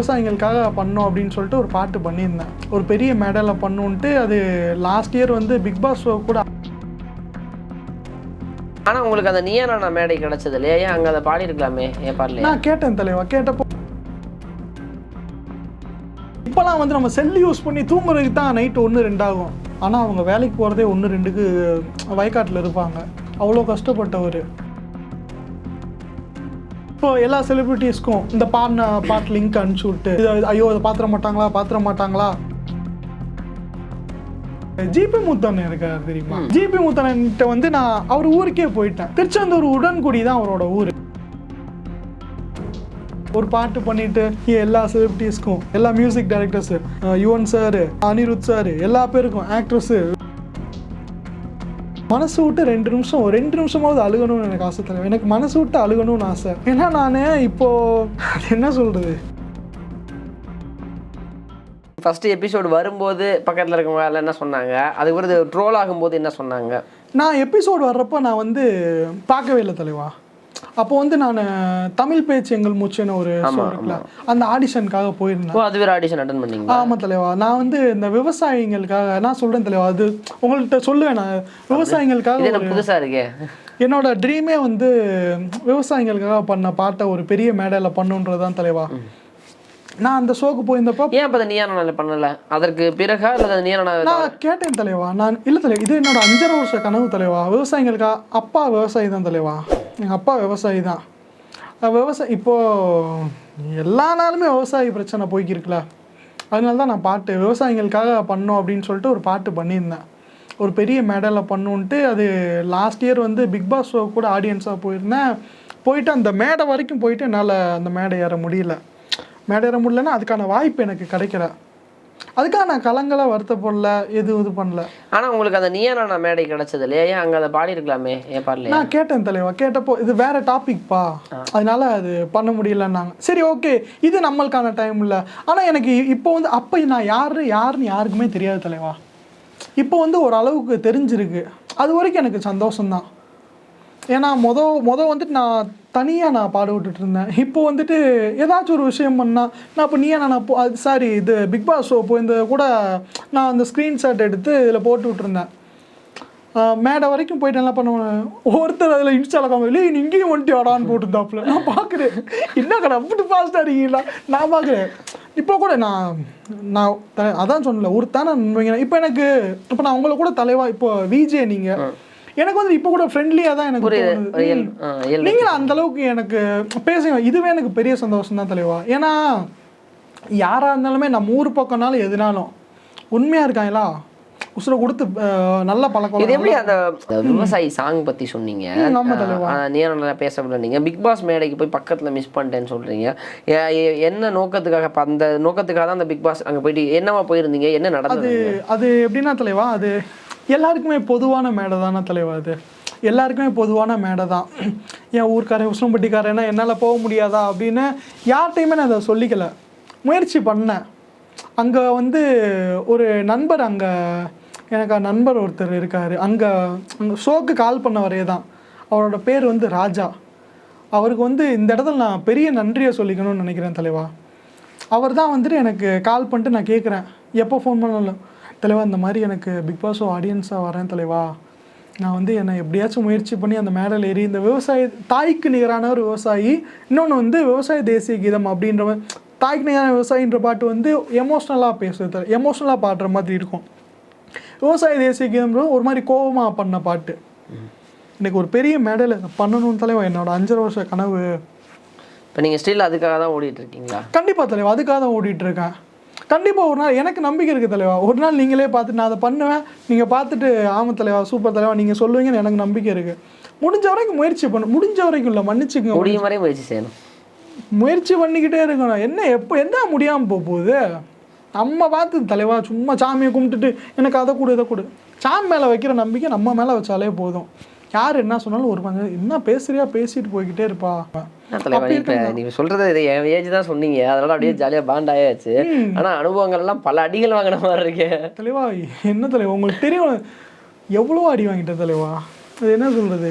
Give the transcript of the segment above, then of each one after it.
விவசாயிகளுக்காக பண்ணோம் அப்படின்னு சொல்லிட்டு ஒரு பாட்டு பண்ணியிருந்தேன். ஒரு பெரிய மேடையில் பண்ணுன்ட்டு அது லாஸ்ட் இயர் வந்து பிக் பாஸ் ஷோ கூட ஆனா உங்களுக்கு அந்த நீயா நானா மேடை கிடைச்சது இல்லையா? ஏன் அங்க அதை பாடி இருக்கலாமே ஏன் பாடலையா? நான் கேட்டேன் தலைவா கேட்டப்போ இப்போலாம் வந்து நம்ம செல் யூஸ் பண்ணி தூங்குறதுக்கு தான் நைட்டு ஒன்று ரெண்டாகும் ஆனால் அவங்க வேலைக்கு போகிறதே ஒன்று ரெண்டுக்கு வயக்காட்டில் இருப்பாங்க. அவ்வளோ கஷ்டப்பட்டவர். இப்போ எல்லா செலிபிரிட்டிஸ்க்கும் இந்த பாடின பாட்டு லிங்க் அனுப்பிச்சு விட்டு இது ஐயோ இதை பாத்திர மாட்டாங்களா பாத்திர மாட்டாங்களா? ஜிபி முத்தன் இருக்காரு தெரியுமா? ஜிபி முத்தன்கிட்ட வந்து நான் அவர் ஊருக்கே போயிட்டேன். திருச்செந்தூர் உடன்குடி தான் அவரோட ஊர். ஒரு பாட்டு பண்ணிட்டு எல்லா செலிபிரிட்டிஸ்க்கும் எல்லா music directors Yuvan sir Anirudh sir எல்லா பேருக்கும் ஆக்ட்ரஸ் மனசு விட்டு ரெண்டு நிமிஷம் ரெண்டு நிமிஷமாவது அழுகணும்னு எனக்கு ஆசை தரும் எனக்கு மனசு விட்டு அழுகணும்னு ஆசை. ஏன்னா நான் இப்போ அது என்ன சொல்றது? ஃபர்ஸ்ட் எபிசோடு வரும்போது பக்கத்துல இருக்கவங்க எல்லாம் என்ன சொன்னாங்க? அதுக்கு பிறகு ட்ரோல் ஆகும்போது என்ன சொன்னாங்க? நான் எபிசோடு வர்றப்போ நான் வந்து பார்க்கவே இல்லை தலைவா. அப்போ வந்து நான் தமிழ் பேச்சு எங்கள் மூச்சுன்னு ஒரு அந்த ஆடிஷனுக்காக போயிருந்தேன். அது வேற ஆடிஷன் அட்டன் பண்ணீங்களா? ஆமா தலைவா. நான் வந்து இந்த விவசாயிகளுக்காக நான் சொல்றேன் தலைவா அது உங்கள்கிட்ட சொல்லுவேன் நான். விவசாயிகளுக்காக இது என்ன புதுசா இருக்கே? என்னோட ட்ரீமே வந்து விவசாயிகளுக்காக பண்ண பாட்டை ஒரு பெரிய மேடையில் பண்ணுன்றது தான் தலைவா நான் அந்த ஷோக்கு போயிருந்தப்போ ஏன் அப்ப நீயா நானா பண்ணல? அதற்கு பிறகா இல்ல அது நீயா நானா கேட்டேன் தலைவா. நான் இல்லை தலைவா இது என்னோட அஞ்சரை வருஷ கனவு தலைவா. விவசாயிகளுக்கா? அப்பா விவசாயி தான் தலைவா. எங்கள் அப்பா விவசாயி தான். விவசாயி இப்போது எல்லா நாளுமே விவசாயி பிரச்சனை போய்க்கிருக்குல்ல அதனால தான் நான் பாட்டு விவசாயிகளுக்காக பண்ணோம் அப்படின்னு சொல்லிட்டு ஒரு பாட்டு பண்ணியிருந்தேன். ஒரு பெரிய மேடையில் பண்ணுன்ட்டு அது லாஸ்ட் இயர் வந்து பிக் பாஸ் ஷோ கூட ஆடியன்ஸாக போயிருந்தேன். போயிட்டு அந்த மேடை வரைக்கும் போயிட்டு என்னால் அந்த மேடை ஏற முடியல. மேடை ஏற முடியலன்னா அதுக்கான வாய்ப்பு எனக்கு கிடைக்கல. அதுக்காக நான் கலங்களாக வருத்தப்படல எதுவும் இது பண்ணல. ஆனா உங்களுக்கு அந்த நீயா நானா மேடை கிடைச்சது இல்லையா? ஏன் அங்க அதை பாடி இருக்கலாமே ஏன் பாடலையா? நான் கேட்டேன் தலைவா கேட்டப்போ இது வேற டாபிக்ப்பா அதனால அது பண்ண முடியலன்னாங்க. சரி ஓகே இது நம்மளுக்கான டைம் இல்லை. ஆனால் எனக்கு இப்போ வந்து அப்போ நான் யாரு யாருன்னு யாருக்குமே தெரியாது தலைவா. இப்போ வந்து ஒரு அளவுக்கு தெரிஞ்சிருக்கு. அது வரைக்கும் எனக்கு சந்தோஷம்தான். ஏன்னா மொத மொத வந்துட்டு நான் தனியாக நான் பாடுபட்டு இருந்தேன் இப்போ வந்துட்டு ஏதாச்சும் ஒரு விஷயம் பண்ணால் நான் இப்போ நீயா நான் போ அது சாரி இது பிக் பாஸ் ஷோ இந்த கூட நான் அந்த ஸ்க்ரீன்ஷாட் எடுத்து இதில் போட்டு விட்டுருந்தேன். மேடை வரைக்கும் போயிட்டு என்ன பண்ணுவேன்? ஒருத்தர் அதில் இன்ஸ்டால காமி நீ இங்கேயும் வந்துட்டு ஆடான்னு போட்டுருந்தாப்புல. நான் பார்க்குறேன் என்ன கடை அப்படி ஃபாஸ்ட்டாக இருக்கீங்களா? நான் பார்க்குறேன் இப்போ கூட நான் நான் அதான் சொன்னல ஒரு தானே இப்போ எனக்கு இப்போ நான் உங்களை கூட தலைவா இப்போ விஜே நீங்கள் எனக்கு வந்து இப்போ கூட ஃப்ரெண்ட்லியாக தான் எனக்கு. நீங்களும் அந்த அளவுக்கு எனக்கு பேசுங்க. இதுவே எனக்கு பெரிய சந்தோஷம் தான் தலைவா. ஏன்னா யாராக இருந்தாலுமே நம்ம ஊர் பக்கம்னாலும் எதுனாலும் உண்மையாக இருக்காங்களா? உசுரை கொடுத்து நல்ல பழக்கம் இது எப்படி அந்த விவசாயி சாங் பத்தி சொன்னீங்க? ம், ஆமா தலைவா. ஆஹ் நீயா நல்லா பேச நீங்க பிக் பாஸ் மேடைக்கு போய் பக்கத்துல மிஸ் பண்ணிட்டேன்னு சொல்றீங்க. என்ன நோக்கத்துக்காக அந்த நோக்கத்துக்காக தான் அந்த பிக் பாஸ் அங்க போயிட்டு என்னவா போயிருந்தீங்க? என்ன நடந்தது? அது எப்படின்னா தலைவா அது எல்லாருக்குமே பொதுவான மேடை தானே தலைவா அது? எல்லாருக்குமே பொதுவான மேடை தான் என் ஊர்க்காரன் உஷ்ணம்பட்டிக்காரன்னா என்னால் போக முடியாதா அப்படின்னு யார்கிட்டையுமே நான் அதை சொல்லிக்கல. முயற்சி பண்ணேன். அங்கே வந்து ஒரு நண்பர் அங்கே எனக்கு நண்பர் ஒருத்தர் இருக்கார். அங்கே அங்கே ஷோக்கு கால் பண்ணவரே தான். அவரோட பேர் வந்து ராஜா. அவருக்கு வந்து இந்த இடத்துல நான் பெரிய நன்றியை சொல்லிக்கணும்னு நினைக்கிறேன் தலைவா. அவர் தான் வந்துட்டு எனக்கு கால் பண்ணிட்டு நான் கேட்குறேன் எப்போ ஃபோன் பண்ணாலும். தலைவா இந்த மாதிரி எனக்கு பிக் பாஸ் ஆடியன்ஸாக வரேன் தலைவா. நான் வந்து என்னை எப்படியாச்சும் முயற்சி பண்ணி அந்த மேடையில் ஏறி இந்த விவசாய தாய்க்கு நிகரான ஒரு விவசாயி இன்னொன்று வந்து விவசாய தேசிய கீதம் அப்படின்ற தாய்க்கு நிகரான விவசாயின்ற பாட்டு வந்து எமோஷ்னலாக பேசுறது எமோஷ்னலாக பாடுற மாதிரி இருக்கும். விவசாய தேசிய கீதம் ஒரு மாதிரி கோபமாக பண்ண பாட்டு. எனக்கு ஒரு பெரிய மேடையில் பண்ணணும்னு தலைவா என்னோட அஞ்சரை வருஷ கனவு. இப்ப நீங்க ஸ்டில் அதுக்காக தான் ஓடிட்டு இருக்கீங்களா? கண்டிப்பா தலைவா அதுக்காக தான் ஓடிட்டு இருக்கேன். கண்டிப்பா ஒரு நாள் எனக்கு நம்பிக்கை இருக்கு தலைவா. ஒரு நாள் நீங்களே பார்த்துட்டு நான் அதை பண்ணுவேன். நீங்க பார்த்துட்டு ஆமா தலைவா சூப்பர் தலைவா நீங்க சொல்லுவீங்கன்னு எனக்கு நம்பிக்கை இருக்கு. முடிஞ்ச வரைக்கும் முயற்சி பண்ணு. முடிஞ்ச வரைக்கும் இல்லை மன்னிச்சுக்கோங்க முடியும் வரை முயற்சி செய்யணும். முயற்சி பண்ணிக்கிட்டே இருக்கணும். என்ன எப்போ என்ன முடியாமல் போக போகுது நம்ம பார்த்து தலைவா சும்மா சாமியை கும்பிட்டுட்டு எனக்கு அதை கொடு இதை கொடு. சாமி மேலே வைக்கிற நம்பிக்கை நம்ம மேலே வச்சாலே போதும். யார் என்ன சொன்னாலும் ஒரு பங்கு என்ன பேசுறியா? பேசிட்டு போய்கிட்டே இருப்பா. நீங்க சொல்றது இது என் ஏஜ் தான் சொன்னீங்க. அதனால அப்படியே ஜாலியா பாண்ட் ஆயாச்சு. ஆனா அனுபவங்கள் எல்லாம் பல அடிகள் வாங்கின மாதிரி இருக்கே. தலைவா என்ன தலைவா? உங்களுக்கு தெரியும். எவ்வளோ அடி வாங்கிட்ட தலைவா? அது என்ன சொல்றது?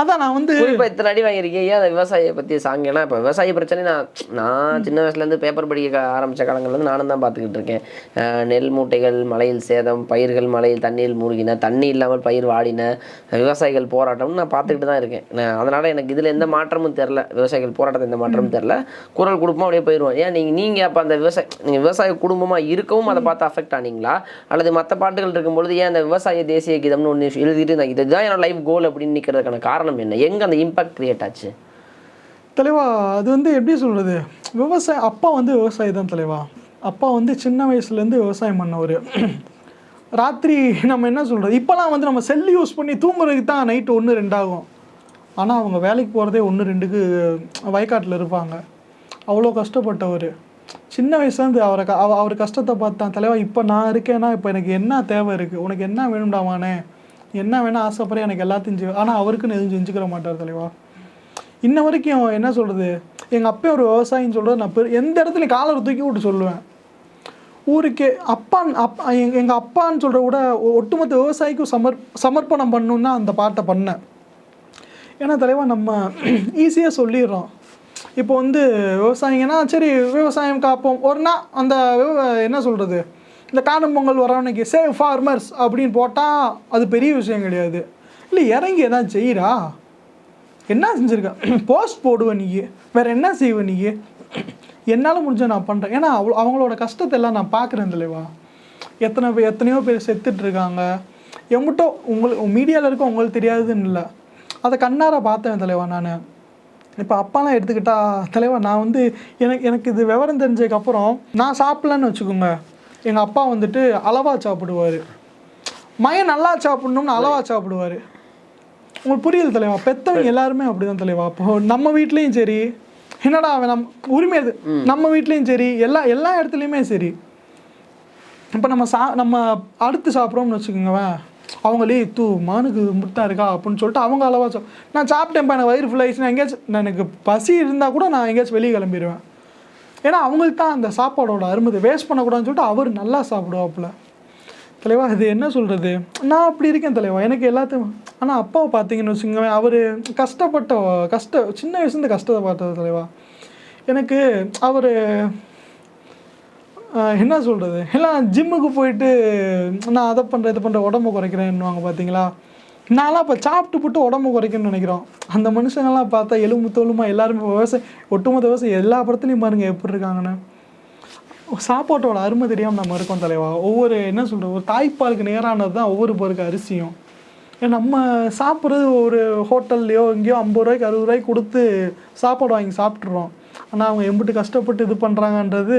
அதான் நான் வந்து குறிப்பா இத்தனை அடி வாங்கியிருக்கீங்க ஏன் அந்த விவசாயியை பத்தி சாங் ஏன்னா இப்போ விவசாய பிரச்சனை நான் நான் சின்ன வயசுல இருந்து பேப்பர் படிக்க ஆரம்பிச்ச காலங்கள்ல இருந்து நானும் தான் பார்த்துக்கிட்டு இருக்கேன். நெல் மூட்டைகள் மழையில் சேதம் பயிர்கள் மழையில் தண்ணீர் மூழ்கின தண்ணி இல்லாமல் பயிர் வாடின விவசாயிகள் போராட்டம்னு நான் பார்த்துக்கிட்டு தான் இருக்கேன். அதனால எனக்கு இதுல எந்த மாற்றமும் தெரில. விவசாயிகள் போராட்டத்தில் எந்த மாற்றமும் தெரில. குரல் கொடுப்போம் அப்படியே போயிடுவோம். ஏன் நீங்க நீங்க அப்ப அந்த விவசாய நீங்க விவசாய குடும்பமா இருக்கவும் அதை பார்த்து அஃபெக்ட் ஆனீங்களா? அல்லது மற்ற பாட்டுகள் இருக்கும்பொழுது ஏன் அந்த விவசாய தேசிய கீதம்னு ஒன்று எழுதிட்டு நான் இதுதான் என்னோட லைஃப் கோல் அப்படின்னு நிற்கிறதுக்கான காரணம் என்ன? எங்கே அந்த இம்பாக்ட் க்ரியேட் ஆச்சு? தலைவா அது வந்து எப்படி சொல்கிறது விவசாயம் அப்பா வந்து விவசாயி தான் தலைவா. அப்பா வந்து சின்ன வயசுலேருந்து விவசாயம் பண்ணவர். ராத்திரி நம்ம என்ன சொல்கிறது இப்போலாம் வந்து நம்ம செல் யூஸ் பண்ணி தூங்குறதுக்கு தான் நைட்டு ஒன்று ரெண்டாகும். ஆனால் அவங்க வேலைக்கு போகிறதே ஒன்று ரெண்டுக்கு வயக்காட்டில் இருப்பாங்க. அவ்வளோ கஷ்டப்பட்டவர். சின்ன வயசுலேருந்து அவரை அவ- அவர் கஷ்டத்தை பார்த்தான் தலைவா இப்போ நான் இருக்கேன்னா இப்போ எனக்கு என்ன தேவை இருக்குது உனக்கு என்ன வேணும்டாமானே என்ன வேணால் ஆசைப்படுற எனக்கு எல்லாத்தையும் செஞ்சு ஆனால் அவருக்குன்னு எதுவும் செஞ்சுக்கிற மாட்டார் தலைவா. இன்ன வரைக்கும் என்ன சொல்கிறது எங்கள் அப்பா ஒரு விவசாயின்னு சொல்கிறது நான் பெரு எந்த இடத்துலையும் காலரை தூக்கி விட்டு சொல்லுவேன். ஊருக்கே அப்பான் அப்பா எங்கள் எங்கள் அப்பான்னு சொல்கிற கூட ஒட்டுமொத்த விவசாயிக்கும் சமர் சமர்ப்பணம் பண்ணுன்னா அந்த பாட்டை பண்ணேன். ஏன்னா தலைவா நம்ம ஈஸியாக சொல்லிடுறோம். இப்போ வந்து விவசாயிங்கன்னா சரி விவசாயம் காப்போம். ஒரு நாள் அந்த விவ- என்ன சொல்கிறது இந்த காணும் பொங்கல் வரவனைக்கு சேவ் ஃபார்மர்ஸ் அப்படின்னு போட்டால் அது பெரிய விஷயம் கிடையாது. இல்லை இறங்கி எதாவது செய்கிறா என்ன செஞ்சுருக்க? போஸ்ட் போடுவேன் நீ. வேறு என்ன செய்வ நீ? என்னால் முடிஞ்ச நான் பண்ணுறேன் ஏன்னா அவ்வளோ அவங்களோட கஷ்டத்தை எல்லாம் நான் பார்க்குறேன் தலைவா எத்தனை பேர் எத்தனையோ பேர் செத்துட்ருக்காங்க எம்பிட்டோ உங்களுக்கு மீடியாவில் இருக்க உங்களுக்கு தெரியாதுன்னு இல்லை. அதை கண்ணார பார்த்தேன் தலைவா நான். இப்போ அப்பாலாம் எடுத்துக்கிட்டா தலைவா நான் வந்து எனக்கு எனக்கு இது விவரம் தெரிஞ்சதுக்கப்புறம் நான் சாப்பிட்லன்னு வச்சுக்கோங்க. எங்கள் அப்பா வந்துட்டு அளவா சாப்பிடுவார். மயன் நல்லா சாப்பிடணும்னு அளவா சாப்பிடுவார். உங்களுக்கு புரியுது தலைவா? பெத்தவங்க எல்லாருமே அப்படிதான் தலைவா. அப்போ நம்ம வீட்லேயும் சரி என்னடா அவன் நம் உரிமை அது. நம்ம வீட்லேயும் சரி எல்லா எல்லா இடத்துலையுமே சரி. இப்போ நம்ம சா நம்ம அடுத்து சாப்பிட்றோம்னு வச்சுக்கோங்களேன் அவங்களே தூ மானுக்கு முட்டா இருக்கா? அப்படின்னு சொல்லிட்டு அவங்க அளவா சாப் நான் சாப்பிட்டேன்ப்பா எனக்கு வயிறு ஃபுல் ஆயிடுச்சுன்னா எங்கேயாச்சும் நான் எனக்கு பசி இருந்தால் கூட நான் எங்கேயாச்சும் வெளியே கிளம்பிடுவேன் ஏன்னா அவங்களுக்கு தான் அந்த சாப்பாடோட அருமதி வேஸ்ட் பண்ணக்கூடாதுன்னு சொல்லிட்டு அவர் நல்லா சாப்பிடுவாப்புல. தலைவா இது என்ன சொல்கிறது நான் அப்படி இருக்கேன் தலைவா. எனக்கு எல்லாத்தையும் ஆனால் அப்பாவை பார்த்தீங்கன்னு வச்சுக்கோங்க அவர் கஷ்டப்பட்ட கஷ்ட சின்ன வயசுலேருந்து கஷ்டத்தை பார்த்தது தலைவா. எனக்கு அவர் என்ன சொல்கிறது எல்லாம் ஜிம்முக்கு போயிட்டு நான் அதை பண்ணுறேன் இதை பண்ணுற உடம்பு குறைக்கிறேன்னுவாங்க பார்த்தீங்களா? நான்லாம் இப்போ சாப்பிட்டு போட்டு உடம்பு குறைக்கணும்னு நினைக்கிறோம். அந்த மனுஷங்கள்லாம் பார்த்தா எலும்பு தோலுமா எல்லாருமே விவசாயம் ஒட்டுமொத்த விவசாயம் எல்லா படத்துலையும் பாருங்கள் எப்படி இருக்காங்கன்னு. சாப்பாட்டோட அருமை தெரியாமல் நம்ம இருக்கோம் தலைவா. ஒவ்வொரு என்ன சொல்கிறது ஒரு தாய்ப்பாலுக்கு நேரானது தான் ஒவ்வொரு பேருக்கு அரிசியும். நம்ம சாப்பிட்றது ஒரு ஹோட்டல்லையோ எங்கேயோ ஐம்பது ரூபாய்க்கு அறுபது ரூபாய்க்கு கொடுத்து சாப்பாடு வாங்கி சாப்பிட்றோம் ஆனால் அவங்க எம்பிட்டு கஷ்டப்பட்டு இது பண்ணுறாங்கன்றது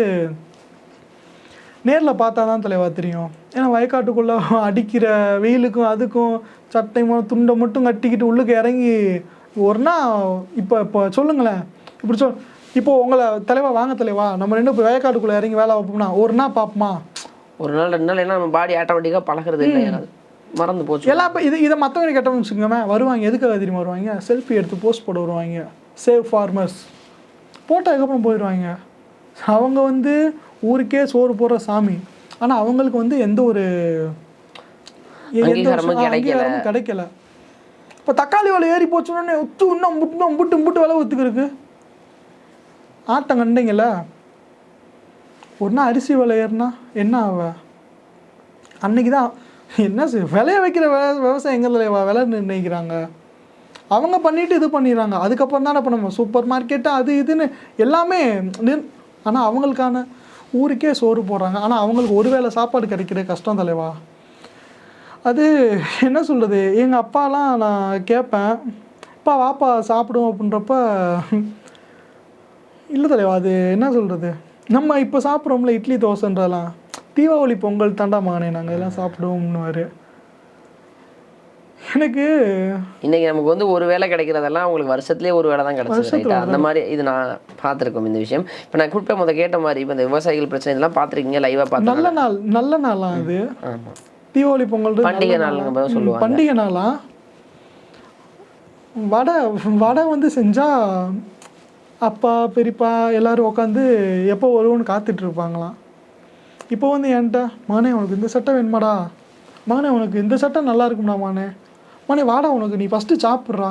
நேரில் பார்த்தா தான் தலைவா தெரியும். ஏன்னா வயக்காட்டுக்குள்ளே அடிக்கிற வெயிலுக்கும் அதுக்கும் சட்டை துண்டை மட்டும் கட்டிக்கிட்டு உள்ளுக்கு இறங்கி ஒரு நாள் இப்போ இப்போ சொல்லுங்களேன். இப்படி சொல் இப்போ உங்களை தலைவா வாங்க தலைவா. நம்ம ரெண்டு போய் வயக்காட்டுக்குள்ளே இறங்கி வேலை வைப்போம்னா ஒரு நாள் பார்ப்போமா? ஒரு நாள் ரெண்டு நாள் ஏன்னா நம்ம பாடி ஆட்டோமேட்டிக்காக பழகிறது இல்லை மறந்து போச்சு. எல்லா இப்போ இது இதை மற்றவங்க கேட்டோம்னு வச்சுக்கோங்க வருவாங்க எதுக்காக தெரியுமா வருவாங்க? செல்ஃபி எடுத்து போஸ்ட் போட வருவாங்க. சேவ் ஃபார்மர்ஸ் போட்டதுக்கப்புறம் போயிடுவாங்க அவங்க வந்து ஊருக்கே சோறு போடுற சாமி. ஆனால் அவங்களுக்கு வந்து எந்த ஒரு அங்கீகாரமும் கிடைக்கல. இப்போ தக்காளி விலை ஏறி போச்சுன்னொடனே ஒத்து இன்னும் முட்டு முட்டு முட்டு விலை ஒத்துக்கு இருக்கு. ஆட்டம் கண்டீங்கல்ல? ஒரு நாள் அரிசி விலை ஏறினா என்ன ஆவ? அன்னைக்கு தான் என்ன விளைய வைக்கிற விவ விவசாயங்கள் விலை நிர்ணயிக்கிறாங்க. அவங்க பண்ணிட்டு இது பண்ணிடுறாங்க. அதுக்கப்புறம் தானே இப்போ நம்ம சூப்பர் மார்க்கெட்டு அது இதுன்னு எல்லாமே ஆனால் அவங்களுக்கான ஊருக்கே சோறு போடுறாங்க. ஆனால் அவங்களுக்கு ஒரு வேளை சாப்பாடு கிடைக்கிற கஷ்டம் தலைவா? அது என்ன சொல்கிறது எங்கள் அப்பாலாம் நான் கேட்பேன். அப்பா வாப்பா சாப்பிடுவோம் அப்படின்றப்ப இல்லை தலைவா அது என்ன சொல்கிறது நம்ம இப்போ சாப்பிட்றோம்ல இட்லி தோசைன்றலாம். தீபாவளி பொங்கல் தாண்டா மகனே நாங்கள் எல்லாம் சாப்பிடுவோம்னுவார். எனக்கு இன்னைக்கு நமக்கு வந்து ஒரு வேலை கிடைக்கிறதெல்லாம் அவங்களுக்கு வருஷத்துலேயே ஒரு வேலை தான் கிடைச்சது ரைட்டா அந்த மாதிரி இது நான் பார்த்துருக்கோம் இந்த விஷயம். இப்போ நான் குறிப்பாக முத கேட்ட மாதிரி இப்போ இந்த விவசாயிகள் பிரச்சனை இதெல்லாம் பார்த்துருக்கீங்க லைவாக பார்த்து நல்ல நாள் நல்ல நாளா அது தீபாவளி பொங்கல் பண்டிகை நாளுங்க போது சொல்லுவாங்க. பண்டிகை நாளா? வடை வடை வந்து செஞ்சா அப்பா பெரியப்பா எல்லாரும் உட்காந்து எப்போ வருவோன்னு காத்துட்டு இருப்பாங்களாம் இப்போ வந்து என்கிட்ட மகனே உனக்கு இந்த சட்டை வேணுமாடா? மகனே உனக்கு இந்த சட்டை நல்லா இருக்கும்டா மகனே மணி வாடா உனக்கு நீ ஃபஸ்ட்டு சாப்பிட்றா.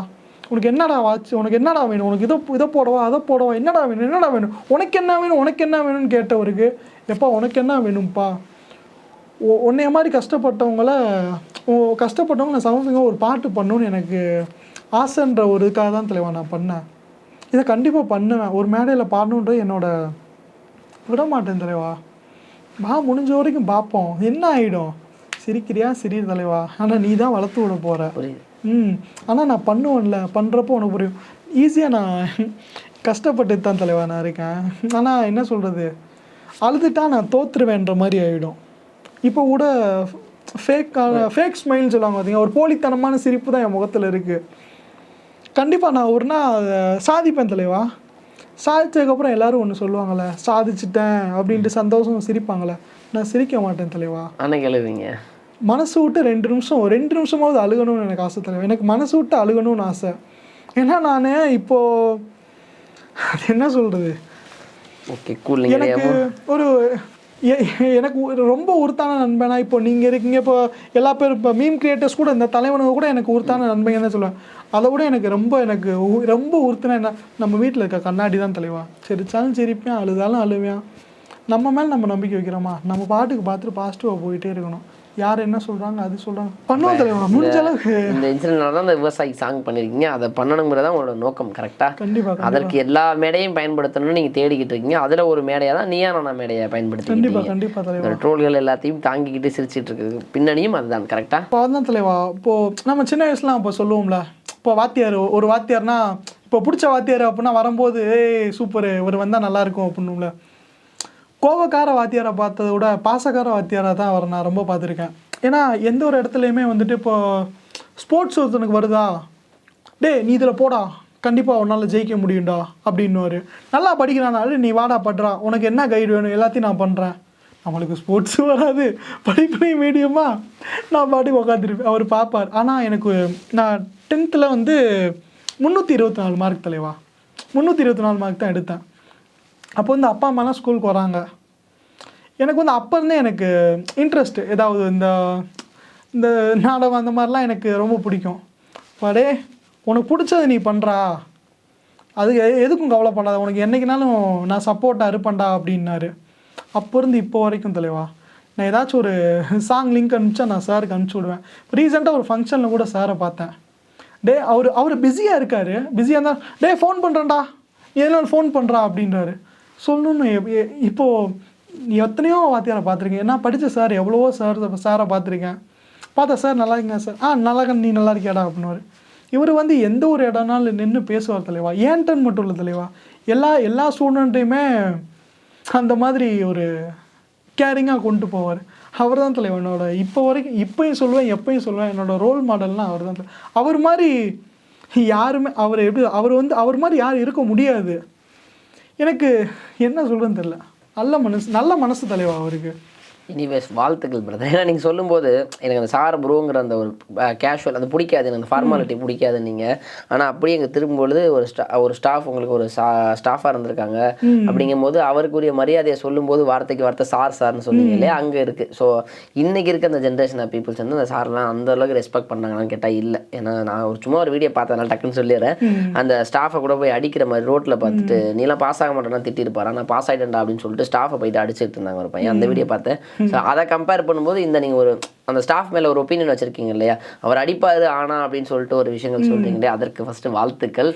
உனக்கு என்னடா வாச்சு உனக்கு என்னடா வேணும் உனக்கு இதை இதை போடவா அதை போடவா என்னடா வேணும் என்னடா வேணும் உனக்கு என்ன வேணும் உனக்கு என்ன வேணும்னு கேட்டவருக்கு எப்பா உனக்கு என்ன வேணும்ப்பா உ- உன்னைய மாதிரி கஷ்டப்பட்டவங்கள கஷ்டப்பட்டவங்க நான் சமூக ஒரு பாட்டு பண்ணணும்னு எனக்கு ஆசைன்ற ஒரு இதுக்காக தான் தலைவா நான் பண்ணேன். இதை கண்டிப்பாக பண்ணுவேன். ஒரு மேடையில் பாடணுன்றது என்னோட விட மாட்டேன் தலைவா. வா முடிஞ்ச வரைக்கும் பார்ப்போம் என்ன ஆகிடும் சிரிக்கிறியா? சிரி தலைவா ஆனால் நீ தான் வளர்த்து விட போகிற ம். ஆனால் நான் பண்ணுவேன்ல. பண்ணுறப்போ உனக்கு புரியும். ஈஸியாக நான் கஷ்டப்பட்டு தான் தலைவா நான் இருக்கேன். ஆனால் என்ன சொல்கிறது அழுதுட்டா நான் தோத்துருவேன்ற மாதிரி ஆகிடும் இப்போ கூட ஃபேக் ஃபேக் ஸ்மைல்னு சொல்லுவாங்க பார்த்தீங்க ஒரு போலித்தனமான சிரிப்பு தான் என் முகத்தில் இருக்குது கண்டிப்பாக நான் ஒரு நாள் சாதிப்பேன் தலைவா. சாதிச்சதுக்கப்புறம் எல்லாரும் ஒன்று சொல்லுவாங்கள்ல சாதிச்சிட்டேன் அப்படின்ட்டு சந்தோஷம் சிரிப்பாங்கள்ல நான் சிரிக்க மாட்டேன் தலைவா. அன்னைக்கு எழுதுவீங்க மனசு விட்டு ரெண்டு நிமிஷம் ரெண்டு நிமிஷமாவது அழுகணும்னு எனக்கு ஆசை தலைவா. எனக்கு மனசு விட்டு அழுகணும்னு ஆசை. ஏன்னா நான் இப்போது அது என்ன சொல்கிறது எனக்கு ஒரு எனக்கு ரொம்ப உருத்தான நண்பனா இப்போ நீங்கள் இருக்கீங்க இப்போ எல்லா பேரும் இப்போ மீம் கிரியேட்டர்ஸ் கூட இந்த தலைவனுங்க கூட எனக்கு உருத்தான நண்பங்க தான் சொல்லுவேன். அதை விட எனக்கு ரொம்ப எனக்கு ரொம்ப உறுத்துனா என்ன? நம்ம வீட்டில் இருக்க கண்ணாடி தான் தலைவா. சிரிச்சாலும் சிரிப்பேன் அழுதாலும் அழுவேன். நம்ம மேலே நம்ம நம்பிக்கை வைக்கிறோமா? நம்ம பாட்டுக்கு பார்த்துட்டு பாசிட்டிவாக போயிட்டே இருக்கணும். யார் என்ன சொல்கிறாங்க அது சொல்கிறாங்க பண்ணுவோம் தலைவா முடிஞ்ச அளவுக்கு. இந்த இன்சிடென்ட்னால தான் இந்த விவசாயி சாங் பண்ணியிருக்கீங்க அதை பண்ணணுங்கிறதா உங்களோட நோக்கம் கரெக்டாக கண்டிப்பாக அதற்கு எல்லா மேடையும் பயன்படுத்தணும்னு நீங்கள் தேடிக்கிட்டு இருக்கீங்க. அதில் ஒரு மேடையாக தான் நீயா நானா மேடையை பயன்படுத்திக்கிட்டு கண்டிப்பாக கண்டிப்பாக தலைவா. ட்ரோல்கள் எல்லாத்தையும் தாங்கிக்கிட்டு சிரிச்சிட்டு இருக்குது பின்னணியும் அதுதான் கரெக்டாக இப்போ அதான் தலைவா. இப்போது நம்ம சின்ன வயசுலாம் இப்போ சொல்லுவோம்ல இப்போ வாத்தியார் ஒரு வாத்தியார்னா இப்போ பிடிச்ச வாத்தியார் அப்படின்னா வரும்போது ஏய் சூப்பர் இவர் வந்தால் நல்லா இருக்கும் அப்படின்னும்ல. கோவக்கார வாத்தியாரை பார்த்ததை விட பாசக்கார வாத்தியாரை தான் அவர் நான் ரொம்ப பார்த்துருக்கேன். ஏன்னா எந்த ஒரு இடத்துலையுமே வந்துட்டு இப்போ ஸ்போர்ட்ஸ் ஒருத்தனுக்கு வருதா? டேய் நீ இதில் போடா. கண்டிப்பாக உன்னால் ஜெயிக்க முடியும்டா அப்படின்னுவார். நல்லா படிக்கிறானாலும் நீ வாடா படுறா. உனக்கு என்ன கைடு வேணும்? எல்லாத்தையும் நான் பண்ணுறேன் நம்மளுக்கு ஸ்போர்ட்ஸும் வராது. படிப்புலையும் மீடியமாக நான் பாட்டுக்கு உட்காந்துருப்பேன் அவர் பார்ப்பார். ஆனால் எனக்கு நான் டென்த்தில் வந்து முந்நூற்றி இருபத்தி நாலு மார்க் தலைவா. முந்நூற்றி இருபத்தி நாலு மார்க் தான் எடுத்தேன். அப்போ வந்து அப்பா அம்மாலாம் ஸ்கூலுக்கு வராங்க எனக்கு வந்து அப்போ இருந்தே எனக்கு இன்ட்ரெஸ்ட் ஏதாவது இந்த இந்த நாடகம் அந்த மாதிரிலாம் எனக்கு ரொம்ப பிடிக்கும். படே உனக்கு பிடிச்சது நீ பண்ணுறா அது எதுக்கும் கவலைப்படாத. உனக்கு என்றைக்குனாலும் நான் சப்போர்ட்டாக இருப்பேன்டா அப்படின்னாரு. அப்போ இருந்து இப்போ வரைக்கும் தலைவா நான் ஏதாச்சும் ஒரு சாங் லிங்க் அனுப்பிச்சா நான் சாருக்கு அனுப்பிச்சி விடுவேன். ரீசெண்டாக ஒரு ஃபங்க்ஷனில் கூட சாரை பார்த்தேன். டே அவர் அவர் பிஸியாக இருக்கார். பிஸியாக இருந்தால் டே ஃபோன் பண்ணுறேன்டா எதனால ஃபோன் பண்ணுறா அப்படின்றாரு. சொல்லணும்னு இப்போது நீ எத்தனையோ வாத்தியாரை பார்த்துருக்கேன் நான் படித்த சார் எவ்வளவோ சார் சாரை பார்த்துருக்கேன். பார்த்தா சார் நல்லா இருக்கீங்க சார். ஆ நல்லா நீ நல்லா இருக்கியாடா? அப்படின்னாரு இவர் வந்து எந்த ஒரு இடம்னாலும் நின்று பேசுவார் தலைவா. ஏன்டன் மட்டும் இல்லை தலைவா. எல்லா எல்லா ஸ்டூடெண்ட்டையுமே அந்த மாதிரி ஒரு கேரிங்காக கொண்டு போவார். அவர் தான் தலைவர் என்னோட இப்போ வரைக்கும் இப்போயும் சொல்லுவேன் எப்பயும் சொல்லுவேன் என்னோடய ரோல் மாடல்னால் அவர் தான் அவர் மாதிரி யாருமே அவர் எப்படி அவர் வந்து அவர் மாதிரி யாரும் இருக்க முடியாது. எனக்கு என்ன சொல்கிறேன்னு தெரில நல்ல மனசு நல்ல மனசு தலைவா அவருக்கு. எனிவேஸ் வாழ்த்துக்கள் பிரதர் ஏன்னா நீங்கள் சொல்லும்போது எனக்கு அந்த சார் ப்ரோங்கிற அந்த ஒரு கேஷுவல் அது பிடிக்காது. எனக்கு அந்த ஃபார்மாலிட்டி பிடிக்காது நீங்கள் ஆனால் அப்படியே எங்கே திரும்பும்பொழுது ஒரு ஸ்டா ஒரு ஸ்டாஃப் உங்களுக்கு ஒரு சா ஸ்டாஃபாக இருந்திருக்காங்க. அப்படிங்கும்போது அவருக்குரிய மரியாதையை சொல்லும்போது வார்த்தைக்கு வார்த்தை சார் சார்னு சொன்னீங்க இல்லையா? அங்கே இருக்குது ஸோ இன்னைக்கு இருக்க அந்த ஜென்ரேஷன் ஆஃப் பீப்புள்ஸ் வந்து அந்த சார்லாம் அந்த அளவுக்கு ரெஸ்பெக்ட் பண்ணாங்களான்னு கேட்டால் இல்லை. ஏன்னா நான் ஒரு சும்மா ஒரு வீடியோ பார்த்ததுனால டக்குன்னு சொல்லிடுறேன். அந்த ஸ்டாஃபை கூட போய் அடிக்கிற மாதிரி ரோட்டில் பார்த்துட்டு நீலாம் பாஸ் ஆக மாட்டேன்னா திட்டிருப்பாரு. நான் பாஸ் ஆகிட்டேன்டா அப்படின்னு சொல்லிட்டு ஸ்டாஃபை போயிட்டு அடிச்சிட்டு இருந்தாங்க ஒரு பையன். அந்த வீடியோ பார்த்தேன். ஸோ அதை கம்பேர் பண்ணும்போது இந்த நீங்கள் ஒரு அந்த ஸ்டாஃப் மேலே ஒரு ஒப்பீனியன் வச்சிருக்கீங்க இல்லையா? அவர் அடிப்பாரு ஆனா அப்படின்னு சொல்லிட்டு ஒரு விஷயங்கள் சொல்றீங்க இல்லையா? அதற்கு ஃபர்ஸ்ட் வாழ்த்துக்கள்.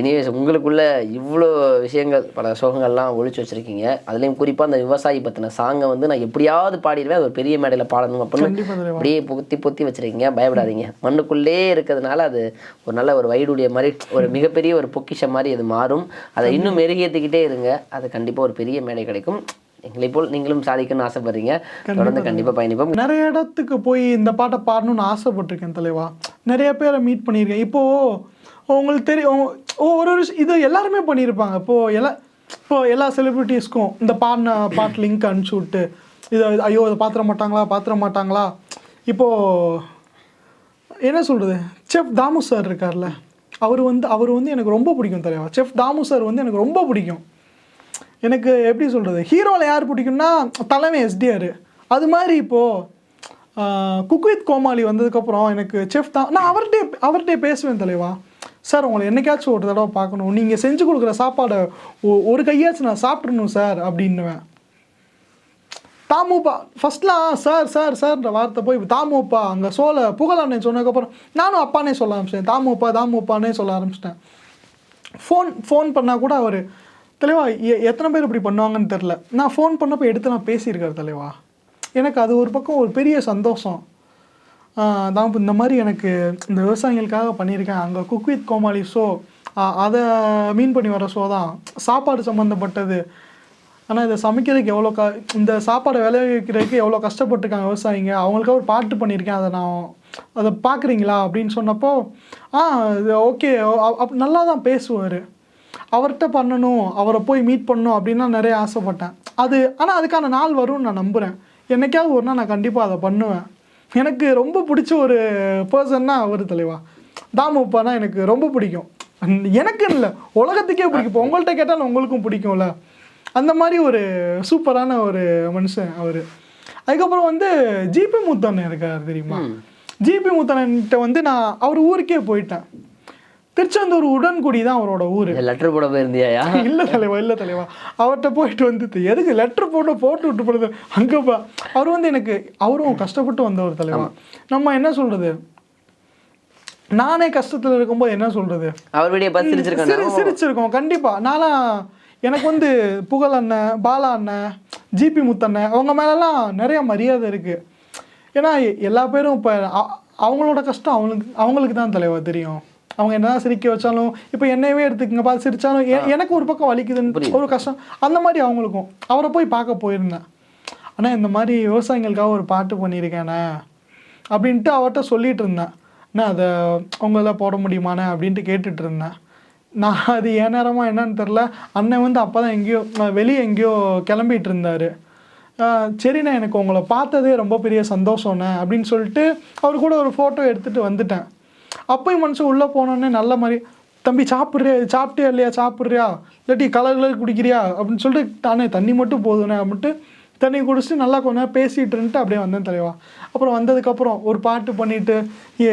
எனிவேஸ் உங்களுக்குள்ள இவ்வளோ விஷயங்கள் பல சோகங்கள்லாம் ஒழிச்சு வச்சிருக்கீங்க. அதுலேயும் குறிப்பாக அந்த விவசாயி பற்றின சாங்கை வந்து நான் எப்படியாவது பாடிடுவேன். அது ஒரு பெரிய மேடையில் பாடணும் அப்படின்னு அப்படியே பொத்தி பொத்தி வச்சிருக்கீங்க. பயப்படாதீங்க. மண்ணுக்குள்ளே இருக்கிறதுனால அது ஒரு நல்ல ஒரு வைடுடைய மாதிரி ஒரு மிகப்பெரிய ஒரு பொக்கிஷம் மாதிரி அது மாறும். அதை இன்னும் மெருகேற்றிக்கிட்டே இருங்க. அது கண்டிப்பாக ஒரு பெரிய மேடை கிடைக்கும். எங்களை போல் நீங்களும் சாதிக்கணும்னு ஆசைப்படுறீங்க. தொடர்ந்து கண்டிப்பாக பயணிப்போம். நிறைய இடத்துக்கு போய் இந்த பாட்டை பாடணும்னு ஆசைப்பட்டிருக்கேன் தலைவா. நிறைய பேரை மீட் பண்ணியிருக்கேன். இப்போது உங்களுக்கு தெரியும் ஓ, ஒரு ஒரு இது எல்லாருமே பண்ணியிருப்பாங்க. இப்போது எல்லா இப்போ எல்லா செலிப்ரிட்டிஸ்க்கும் இந்த பாடின பாட்டு லிங்க் அனுப்பிச்சி விட்டு இதை ஐயோ இதை பாத்திர மாட்டாங்களா பாத்திர மாட்டாங்களா? இப்போது என்ன சொல்கிறது செஃப் தாமு சார் இருக்கார்ல. அவர் வந்து அவர் வந்து எனக்கு ரொம்ப பிடிக்கும் தலைவா. செஃப் தாமு சார் வந்து எனக்கு ரொம்ப பிடிக்கும். எனக்கு எப்படி சொல்கிறது ஹீரோவில் யார் பிடிக்கும்னா தலைமை எஸ்டிஆர் அது மாதிரி இப்போது குக்வித் கோமாளி வந்ததுக்கப்புறம் எனக்கு செஃப் தான். நான் அவர்கிட்டே அவர்கிட்டே பேசுவேன் தலைவா. சார் உங்களை என்னைக்காச்சும் ஒரு தடவை பார்க்கணும். நீங்கள் செஞ்சு கொடுக்குற சாப்பாடை ஒ- ஒரு கையாச்சும் நான் சாப்பிட்றணும் சார் அப்படின்னுவேன். தாமுப்பா ஃபர்ஸ்ட்லாம் சார் சார் சார்ன்ற வார்த்தை போய் தாமுப்பா அங்கே சோலை புகழானே சொன்னதுக்கப்புறம் நானும் அப்பானே சொல்ல ஆரம்பிச்சிட்டேன். தாமுப்பா தாமுப்பானே சொல்ல ஆரம்பிச்சிட்டேன். ஃபோன் ஃபோன் பண்ணால் கூட அவர் தலைவா எ- எத்தனை பேர் இப்படி பண்ணுவாங்கன்னு தெரில நான் ஃபோன் பண்ணப்போ எடுத்து நான் பேசியிருக்காரு தலைவா. எனக்கு அது ஒரு பக்கம் ஒரு பெரிய சந்தோஷம். தான் இந்த மாதிரி எனக்கு இந்த விவசாயிகளுக்காக பண்ணியிருக்கேன். அங்கே குக் வித் கோமாளி ஷோ அதை மீன் பண்ணி வர ஷோ தான். சாப்பாடு சம்மந்தப்பட்டது ஆனால் இதை சமைக்கிறதுக்கு எவ்வளோ க இந்த சாப்பாடை விளைவிக்கிறதுக்கு எவ்வளோ கஷ்டப்பட்டிருக்காங்க விவசாயிங்க. அவங்களுக்காக ஒரு பாட்டு பண்ணியிருக்கேன். அதை நான் அதை பார்க்குறீங்களா? அப்படின்னு சொன்னப்போ ஆ இது ஓகே அப் நல்லா தான் பேசுவார். அவர்கிட்ட பண்ணணும் அவரை போய் மீட் பண்ணணும் அப்படின்னா நிறைய ஆசைப்பட்டேன். அது ஆனால் அதுக்கான நாள் வரும்னு நான் நம்புகிறேன் என்னைக்காவது ஒரு நாள் நான் கண்டிப்பாக அதை பண்ணுவேன். எனக்கு ரொம்ப பிடிச்ச ஒரு பர்சன்னா அவர் தலைவா. தாமுப்பானா எனக்கு ரொம்ப பிடிக்கும். எனக்கு இல்லை உலகத்துக்கே பிடிக்கும். இப்போ உங்கள்கிட்ட கேட்டால் உங்களுக்கும் பிடிக்கும்ல. அந்த மாதிரி ஒரு சூப்பரான ஒரு மனுஷன் அவர். அதுக்கப்புறம் வந்து ஜிபி முத்தண்ணன் இருக்கார் தெரியுமா? ஜிபி முத்தண்ணன்கிட்ட வந்து நான் அவர் ஊருக்கே போயிட்டேன். திருச்செந்தூர் உடன்குடி தான் அவரோட ஊர். லெட்டர் போட போயிருந்தியாயா? இல்ல தலைவா இல்ல தலைவா. அவர்கிட்ட போயிட்டு வந்துட்டு எதுக்கு லெட்டர் போட்டு போட்டு விட்டு போடுது அங்கப்பா அவர் வந்து எனக்கு அவரும் கஷ்டப்பட்டு வந்தவர் தலைவா. நம்ம என்ன சொல்றது? நானே கஷ்டத்துல இருக்கும்போது என்ன சொல்றது? அவர் வீடியோ பார்த்து சிரி சிரிச்சிருக்கேன் சிரிச்சிருக்கோம் கண்டிப்பா. நான்லாம் எனக்கு வந்து புகழ் அண்ணன் பாலா அண்ணன் ஜிபி முத்தண்ணன் அவங்க மேலெல்லாம் நிறைய மரியாதை இருக்கு. ஏன்னா எல்லா பேரும் இப்போ அவங்களோட கஷ்டம் அவங்களுக்கு அவங்களுக்கு தான் தலைவா தெரியும். அவங்க என்னதான் சிரிக்க வச்சாலும் இப்போ என்னையவே எடுத்துக்கங்க பார்த்து சிரிச்சாலும் எனக்கு ஒரு பக்கம் வலிக்குதுன்னு ஒரு கஷ்டம். அந்த மாதிரி அவங்களுக்கும். அவரை போய் பார்க்க போயிருந்தேன். அண்ணா இந்த மாதிரி விவசாயிகளுக்காக ஒரு பாட்டு பண்ணியிருக்கேண்ணே அப்படின்ட்டு அவர்கிட்ட சொல்லிட்டு இருந்தேன். அண்ணா அதை உங்களால் போட முடியுமாண்ணே அப்படின்ட்டு கேட்டுட்டு இருந்தேன். நான் அது ஏன் நேரமா என்னன்னு தெரில அண்ணன் வந்து அப்போ தான் எங்கேயோ வெளியே எங்கேயோ கிளம்பிட்டு இருந்தார். சரிண்ணே எனக்கு உங்களை பார்த்ததே ரொம்ப பெரிய சந்தோஷம்ண்ணே அப்படின்னு சொல்லிட்டு அவர் கூட ஒரு ஃபோட்டோ எடுத்துகிட்டு வந்துட்டேன். அப்பயும் மனுஷன் உள்ளே போனோன்னே நல்ல மாதிரி தம்பி சாப்பிட்றியா? சாப்பிட்டியா இல்லையா? சாப்பிட்றியா? இல்லாட்டி கலர் கலர் குடிக்கிறியா? அப்படின்னு சொல்லிட்டு தானே தண்ணி மட்டும் போதுண்ணே அப்படின்ட்டு தண்ணி குடிச்சிட்டு நல்லா கொஞ்ச நேரம் பேசிகிட்டு இருந்துட்டு அப்படியே வந்தேன் தலைவா. அப்புறம் வந்ததுக்கப்புறம் ஒரு பாட்டு பண்ணிட்டு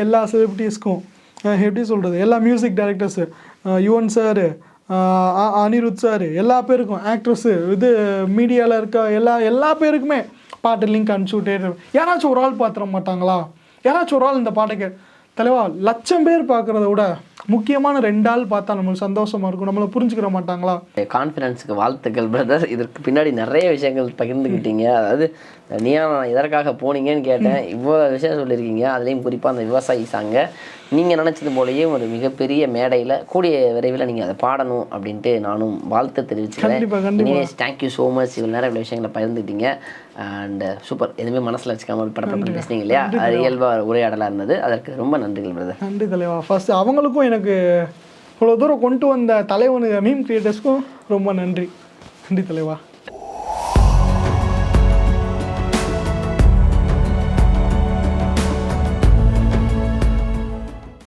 எல்லா செலிபிரிட்டிஸ்க்கும் எப்படி சொல்கிறது எல்லா music directors Yuvan sir Anirudh sir எல்லா பேருக்கும் ஆக்ட்ரஸ்ஸு இது மீடியாவில் இருக்க எல்லா எல்லா பேருக்குமே பாட்டு லிங்க் அனுப்பிச்சு விட்டே யாராச்சும் ஒரு ஆள் பார்த்துட மாட்டாங்களா? யாராச்சும் ஒரு ஆள் இந்த பாட்டை கே தலைவா லட்சம் பேர் பார்க்குறத விட முக்கியமான ரெண்டு ஆள் பார்த்தா நம்மளுக்கு சந்தோஷமா இருக்கும். நம்மளை புரிஞ்சுக்கிற மாட்டாங்களா? கான்ஃபிடன்ஸுக்கு வாழ்த்துக்கள் பிரதர் இதற்கு பின்னாடி நிறைய விஷயங்கள் பகிர்ந்துக்கிட்டீங்க அதாவது நீயா நான் எதற்காக போனீங்கன்னு கேட்டேன். இவ்வளோ விஷயம் சொல்லியிருக்கீங்க. அதுலேயும் குறிப்பாக அந்த விவசாயி சாங்க. நீங்கள் நினச்சது போலயே ஒரு மிகப்பெரிய மேடையில் கூடிய விரைவில் நீங்கள் அதை பாடணும் அப்படின்ட்டு நானும் வாழ்த்து தெரிவிச்சுக்கிறேன். இனிவேஸ் தேங்க்யூ ஸோ மச் இவ்வளோ நேரம் இவ்வளோ விஷயங்களை பகிர்ந்துட்டீங்க. அண்ட் சூப்பர் எதுவுமே மனசில் வச்சுக்காம ஒரு படப்பட்டு பேசுனீங்க இல்லையா? அது இயல்பாக உரையாடலாக இருந்தது. அதற்கு ரொம்ப நன்றிகள் பிரதர் நன்றி தலைவா ஃபர்ஸ்ட் அவங்களுக்கும் எனக்கு இவ்வளோ தூரம் கொண்டு வந்த தலைவனு மீம் கிரியேட்டர்ஸ்க்கும் ரொம்ப நன்றி. நன்றி தலைவா.